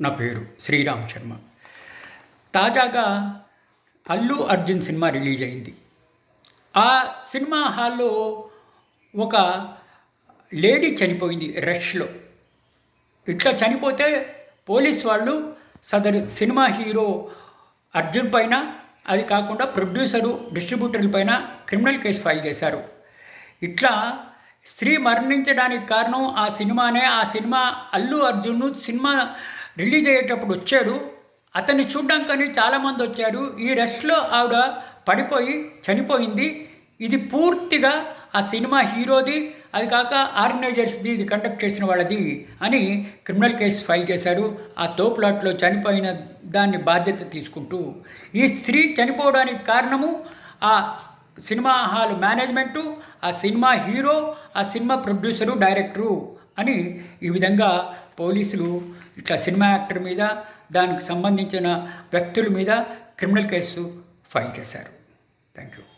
నా పేరు శ్రీరామ్ శర్మ తాజాగా అల్లు అర్జున్ సినిమా రిలీజ్ అయింది. ఆ సినిమా హాల్లో ఒక లేడీ చనిపోయింది రష్లో. ఇట్లా చనిపోతే పోలీస్ వాళ్ళు సదరు సినిమా హీరో అర్జున్ పైన అది కాకుండా ప్రొడ్యూసరు డిస్ట్రిబ్యూటర్ల పైన క్రిమినల్ కేసు ఫైల్ చేశారు. ఇట్లా స్త్రీ మరణించడానికి కారణం ఆ సినిమానే. ఆ cinema Allu Arjun cinema release అయ్యేటప్పుడు వచ్చాడు. అతన్ని చూడ్డానికని చాలామంది వచ్చారు. ఈ రెస్ట్లో ఆవిడ పడిపోయి చనిపోయింది. ఇది పూర్తిగా ఆ సినిమా హీరోది. అది కాక ఆర్గనైజర్స్ది ఇది కండక్ట్ చేసిన వాళ్ళది అని క్రిమినల్ కేసు ఫైల్ చేశారు. ఆ తోపులాట్లో చనిపోయిన దాన్ని బాధ్యత తీసుకుంటూ ఈ స్త్రీ చనిపోవడానికి కారణము ఆ సినిమా హాల్ మేనేజ్మెంటు ఆ సినిమా హీరో ఆ సినిమా ప్రొడ్యూసరు డైరెక్టరు అని ఈ విధంగా పోలీసులు ఇట్లా సినిమా యాక్టర్ మీద దానికి సంబంధించిన వ్యక్తుల మీద క్రిమినల్ కేసు ఫైల్ చేశారు. Thank you